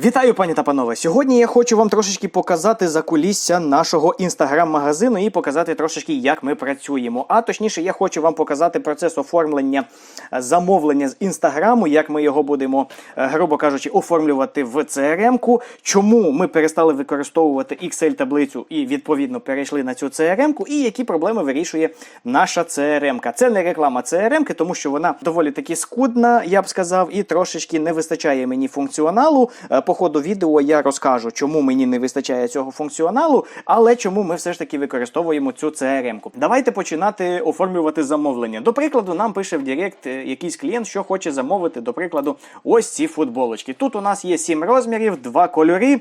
Вітаю, пані та панове! Сьогодні я хочу вам трошечки показати закулісся нашого інстаграм-магазину і показати трошечки, як ми працюємо. А точніше, я хочу вам показати процес оформлення е, замовлення з інстаграму, як ми його будемо, е, грубо кажучи, оформлювати в CRM-ку. Чому ми перестали використовувати Excel-таблицю і відповідно перейшли на цю CRM-ку, і які проблеми вирішує наша CRM-ка. Це не реклама CRM-ки, тому що вона доволі таки скудна, я б сказав, і трошечки не вистачає мені функціоналу. По ходу відео я розкажу, чому мені не вистачає цього функціоналу, але чому ми все ж таки використовуємо цю CRM-ку. Давайте починати оформлювати замовлення. До прикладу, нам пише в Директ е, якийсь клієнт, що хоче замовити, до прикладу, ось ці футболочки. Тут у нас є сім розмірів, два кольори.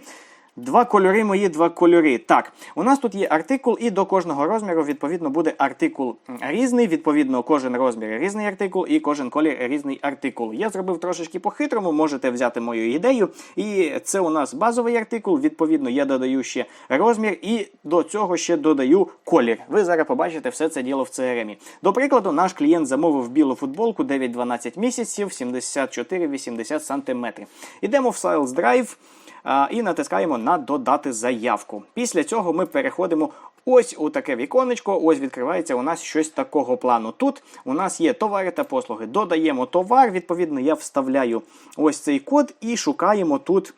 Два кольори мої, два кольори. Так, у нас тут є артикул, і до кожного розміру відповідно буде артикул різний. Відповідно, кожен розмір різний артикул, і кожен колір різний артикул. Я зробив трошечки по-хитрому, можете взяти мою ідею. І це у нас базовий артикул. Відповідно, я додаю ще розмір, і до цього ще додаю колір. Ви зараз побачите все це діло в CRM. До прикладу, наш клієнт замовив білу футболку 9-12 місяців, 74-80 см. Ідемо в Sales Drive. І натискаємо на додати заявку. Після цього ми переходимо ось у таке віконечко. Ось відкривається у нас щось такого плану. Тут у нас є товари та послуги. Додаємо товар. Відповідно, я вставляю ось цей код і шукаємо тут,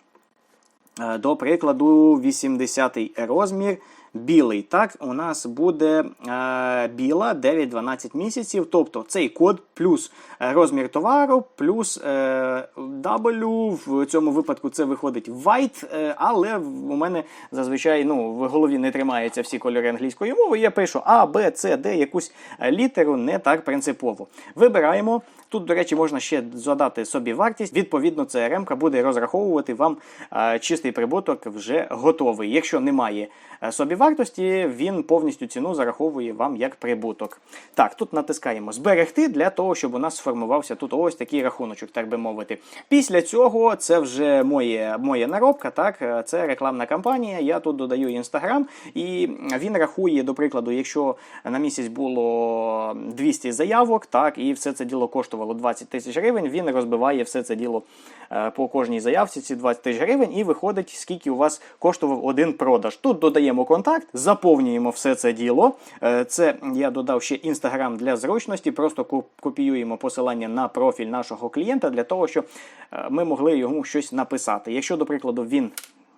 е, до прикладу, 80 розмір. Білий, так, у нас буде е, біла 9-12 місяців. Тобто цей код плюс е, розмір товару, плюс е, W, в цьому випадку це виходить white, е, але у мене зазвичай ну, в голові не тримаються всі кольори англійської мови. Я пишу А, Б, С, Д, якусь е, літеру не так принципово. Вибираємо. Тут, до речі, можна ще задати собі вартість. Відповідно, CRM буде розраховувати вам е, чистий прибуток вже готовий. Якщо немає е, собівартості, він повністю ціну зараховує вам як прибуток. Так, тут натискаємо зберегти для того, щоб у нас сформувався тут ось такий рахуночок, так би мовити. Після цього це вже моє, моя наробка, так, е, це рекламна кампанія. Я тут додаю інстаграм, і він рахує, до прикладу, якщо на місяць було 200 заявок, так, і все це діло коштувало 20 тисяч гривень, він розбиває все це діло е, по кожній заявці, ці 20 тисяч гривень, і виходить, скільки у вас коштував один продаж. Тут додаємо контакт, заповнюємо все це діло. Е, Це я додав ще інстаграм для зручності, просто копіюємо посилання на профіль нашого клієнта для того, щоб е, ми могли йому щось написати. Якщо, до прикладу, він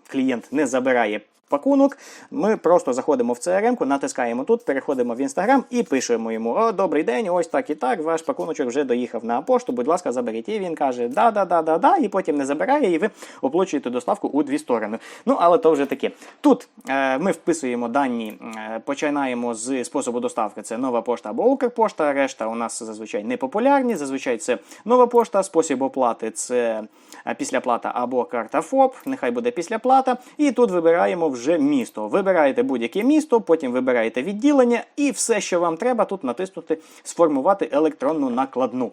клієнт не забирає пакунок, ми просто заходимо в CRM, натискаємо тут, переходимо в Instagram і пишемо йому: О, добрий день, ось так і так. Ваш пакуночок вже доїхав на пошту. Будь ласка, заберіть. І він каже: да, да, да, да, да, і потім не забирає, і ви оплачуєте доставку у дві сторони. Ну, але то вже таке. Тут е, ми вписуємо дані, е, починаємо з способу доставки. Це нова пошта або Укрпошта. Решта у нас зазвичай не популярні. Зазвичай це нова пошта, спосіб оплати це е, післяплата або карта ФОП. Нехай буде післяплата. І тут вибираємо вже місто. Вибираєте будь-яке місто, потім вибираєте відділення, і все, що вам треба, тут натиснути Сформувати електронну накладну.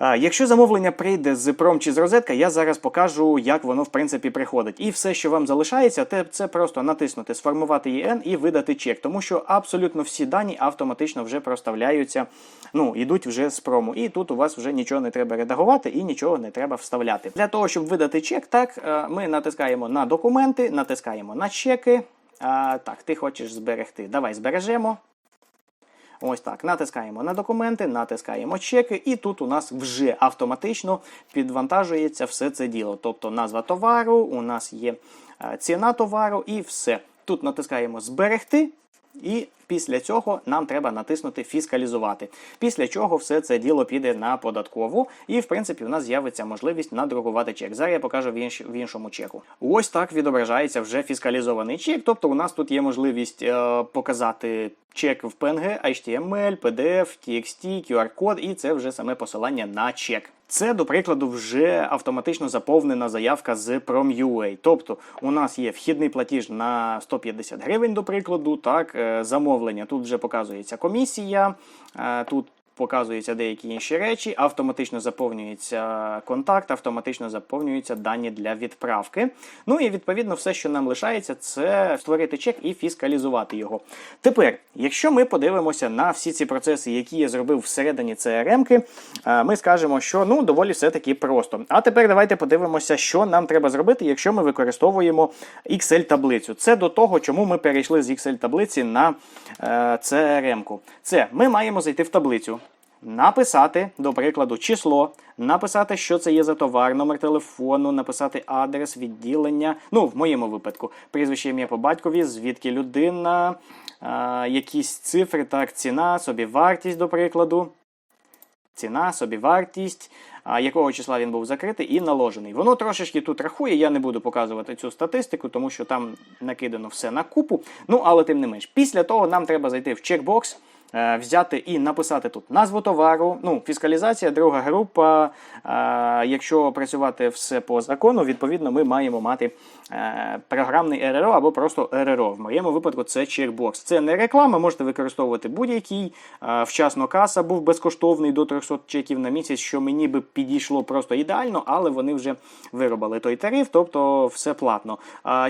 Якщо замовлення прийде з пром чи з розетка, я зараз покажу, як воно в принципі приходить. І все, що вам залишається, це просто натиснути Сформувати ЄН і видати чек, тому що абсолютно всі дані автоматично вже проставляються, ну, йдуть вже з прому. І тут у вас вже нічого не треба редагувати і нічого не треба вставляти. Для того, щоб видати чек, так, е, ми натискаємо на документи, натискаємо на чеки. А, так, ти хочеш зберегти. Давай збережемо. Ось так, натискаємо на документи, натискаємо чеки, і тут у нас вже автоматично підвантажується все це діло. Тобто назва товару, у нас є е, ціна товару і все. Тут натискаємо зберегти. І після цього нам треба натиснути фіскалізувати. Після чого все це діло піде на податкову, і в принципі у нас з'явиться можливість надрукувати чек. Зараз я покажу в, інш... в іншому чеку. Ось так відображається вже фіскалізований чек. Тобто, у нас тут є можливість е, показати чек в PNG, HTML, PDF, TXT, QR-код, і це вже саме посилання на чек. Це, до прикладу, вже автоматично заповнена заявка з Prom.ua. Тобто у нас є вхідний платіж на 150 гривень, до прикладу, так, е, замовлення. Тут вже показується комісія, е, тут показуються деякі інші речі, автоматично заповнюється контакт, автоматично заповнюються дані для відправки. Ну і відповідно все, що нам лишається, це створити чек і фіскалізувати його. Тепер, якщо ми подивимося на всі ці процеси, які я зробив всередині CRM-ки, е, ми скажемо, що ну доволі все таки просто. А тепер давайте подивимося, що нам треба зробити, якщо ми використовуємо Excel-таблицю. Це до того, чому ми перейшли з Excel-таблиці на е, CRM-ку. Це ми маємо зайти в таблицю. Написати, до прикладу, число, написати, що це є за товар, номер телефону, написати адрес, відділення. Ну, в моєму випадку, прізвище ім'я по батькові, звідки людина, а, якісь цифри, так, ціна, собівартість, до прикладу. Ціна, собівартість, якого числа він був закритий і наложений. Воно трошечки тут рахує, я не буду показувати цю статистику, тому що там накидано все на купу. Ну, але тим не менш. Після того нам треба зайти в чекбокс, взяти і написати тут назву товару, ну, фіскалізація, друга група. Е, Якщо працювати все по закону, відповідно, ми маємо мати е, програмний РРО або просто РРО. В моєму випадку це чекбокс. Це не реклама, можете використовувати будь-який. Е, Вчасно каса був безкоштовний до 300 чеків на місяць, що мені би підійшло просто ідеально, але вони вже виробили той тариф, тобто все платно.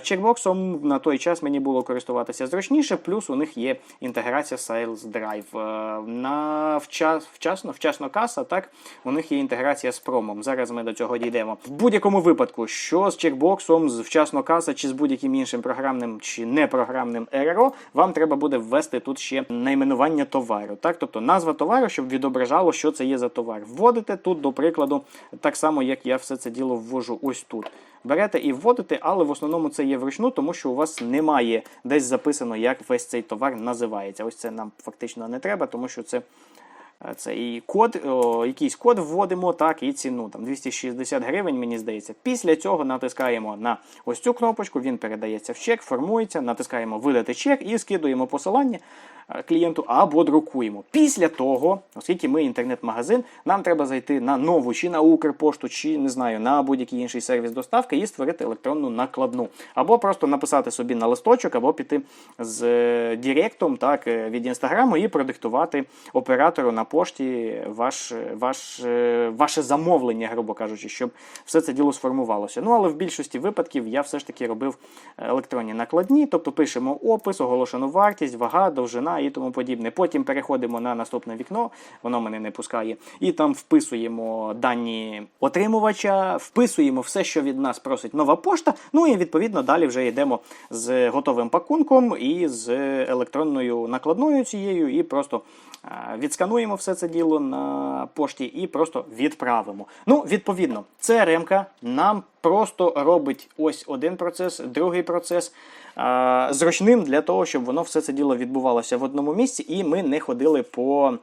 Чекбоксом на той час мені було користуватися зручніше, плюс у них є інтеграція Sales Drive. Е, На вчас, вчасно, вчасно каса, так, у них є інтеграція з промом. Зараз ми до цього дійдемо. В будь-якому випадку, що з чекбоксом, з вчасно каса чи з будь-яким іншим програмним чи непрограмним РРО, вам треба буде ввести тут ще найменування товару. Так, тобто назва товару, щоб відображало, що це є за товар. Вводите тут, до прикладу, так само, як я все це діло ввожу ось тут. Берете і вводите, але в основному це є вручну, тому що у вас немає десь записано, як весь цей товар називається. Ось це нам фактично не треба, тому що це. Е, Це і код, о, якийсь код вводимо, так, і ціну там 260 гривень, мені здається. Після цього натискаємо на ось цю кнопочку, він передається в чек, формується, натискаємо видати чек і скидуємо посилання е, клієнту або друкуємо. Після того, оскільки ми інтернет-магазин, нам треба зайти на нову чи на Укрпошту, чи не знаю, на будь-який інший сервіс доставки і створити електронну накладну. Або просто написати собі на листочок, або піти з е, Діректом так, е, від інстаграму і продиктувати оператору на пошті ваш, ваш, е, ваше замовлення, грубо кажучи, щоб все це діло сформувалося. Ну, але в більшості випадків я все ж таки робив електронні накладні, тобто пишемо опис, оголошену вартість, вага, довжина і тому подібне. Потім переходимо на наступне вікно, воно мене не пускає, і там вписуємо дані отримувача, вписуємо все, що від нас просить нова пошта. Ну і відповідно далі вже йдемо з готовим пакунком і з електронною накладною цією, і просто відскануємо все це діло на пошті і просто відправимо. Ну, відповідно, CRM-ка нам просто робить ось один процес, другий процес зручним для того, щоб воно все це діло відбувалося в одному місці, і ми не ходили по,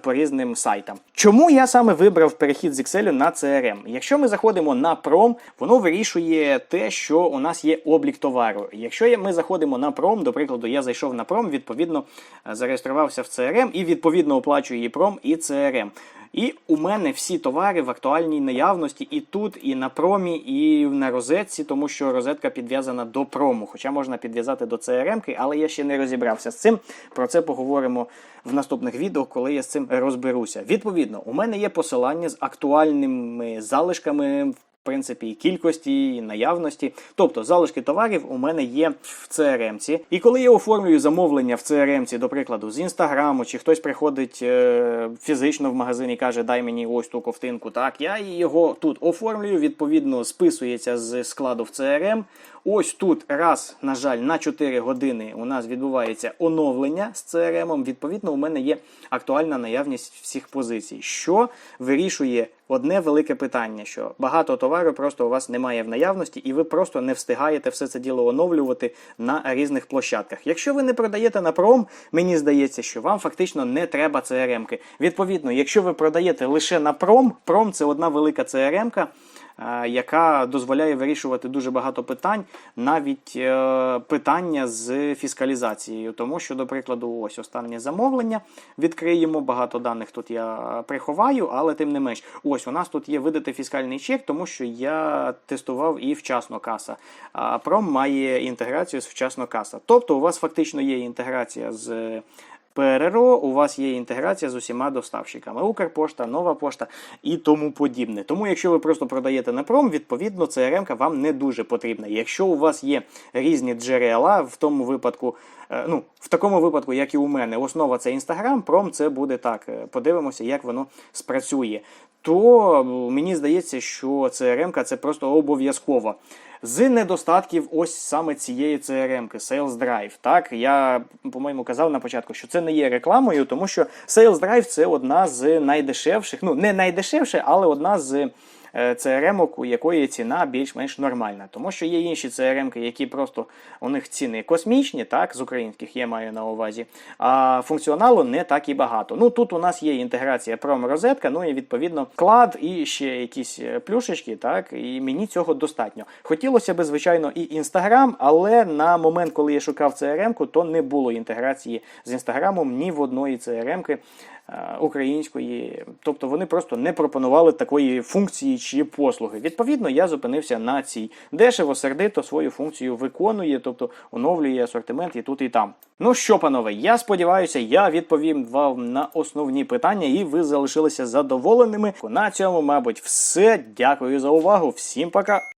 по різним сайтам. Чому я саме вибрав перехід з Excel на CRM? Якщо ми заходимо на Prom, воно вирішує те, що у нас є облік товару. Якщо ми заходимо на Prom, до прикладу, я зайшов на Prom, відповідно е, зареєструвався в CRM і відповідно оплачую і Prom, і CRM. І у мене всі товари в актуальній наявності і тут, і на промі, і на розетці, тому що розетка підв'язана до прому. Хоча можна підв'язати до CRM, але я ще не розібрався з цим. Про це поговоримо в наступних відео, коли я з цим розберуся. Відповідно, у мене є посилання з актуальними залишками. В принципі, і кількості, і наявності. Тобто залишки товарів у мене є в CRM-ці. І коли я оформлюю замовлення в CRM-ці, до прикладу, з інстаграму, чи хтось приходить е, фізично в магазин і каже, дай мені ось ту ковтинку, так, я його тут оформлюю, відповідно, списується з складу в CRM. Ось тут раз, на жаль, на 4 години у нас відбувається оновлення з CRM. Відповідно, у мене є актуальна наявність всіх позицій, що вирішує одне велике питання: що багато товару просто у вас немає в наявності, і ви просто не встигаєте все це діло оновлювати на різних площадках. Якщо ви не продаєте на пром, мені здається, що вам фактично не треба CRM-ки. Відповідно, якщо ви продаєте лише на пром, пром це одна велика CRM-ка, яка дозволяє вирішувати дуже багато питань, навіть е, питання з фіскалізацією. Тому що, до прикладу, ось останнє замовлення відкриємо. Багато даних тут я приховаю, але тим не менш, ось у нас тут є видати фіскальний чек, тому що я тестував і вчасно каса. А Пром має інтеграцію з вчасно каса. Тобто, у вас фактично є інтеграція з ПРРО, у вас є інтеграція з усіма доставщиками. Укрпошта, нова пошта і тому подібне. Тому, якщо ви просто продаєте на пром, відповідно, CRM вам не дуже потрібна. Якщо у вас є різні джерела, в тому випадку, ну, в такому випадку, як і у мене, основа це Інстаграм, пром це буде так. Е, Подивимося, як воно спрацює. То мені здається, що CRM це просто обов'язково. З недостатків ось саме цієї CRM, Sales Drive. Так, я, по-моєму, казав на початку, що це не є рекламою, тому що Sales Drive це одна з найдешевших, ну не найдешевше, але одна з е, CRM, у якої ціна більш-менш нормальна. Тому що є інші CRM, які просто у них ціни космічні, так, з українських я маю на увазі, а функціоналу не так і багато. Ну тут у нас є інтеграція пром-розетка, ну і відповідно клад і ще якісь е, плюшечки, так, і мені цього достатньо. Хотілося б, звичайно, і Інстаграм, але на момент, коли я шукав CRM, то не було інтеграції з Інстаграмом ні в одної CRM-ки е, української. Тобто вони просто не пропонували такої функції чи послуги. Відповідно, я зупинився на цій. Дешево, сердито свою функцію виконує, тобто оновлює асортимент і тут, і там. Ну що, панове, я сподіваюся, я відповім вам на основні питання, і ви залишилися задоволеними. На цьому, мабуть, все. Дякую за увагу. Всім пока.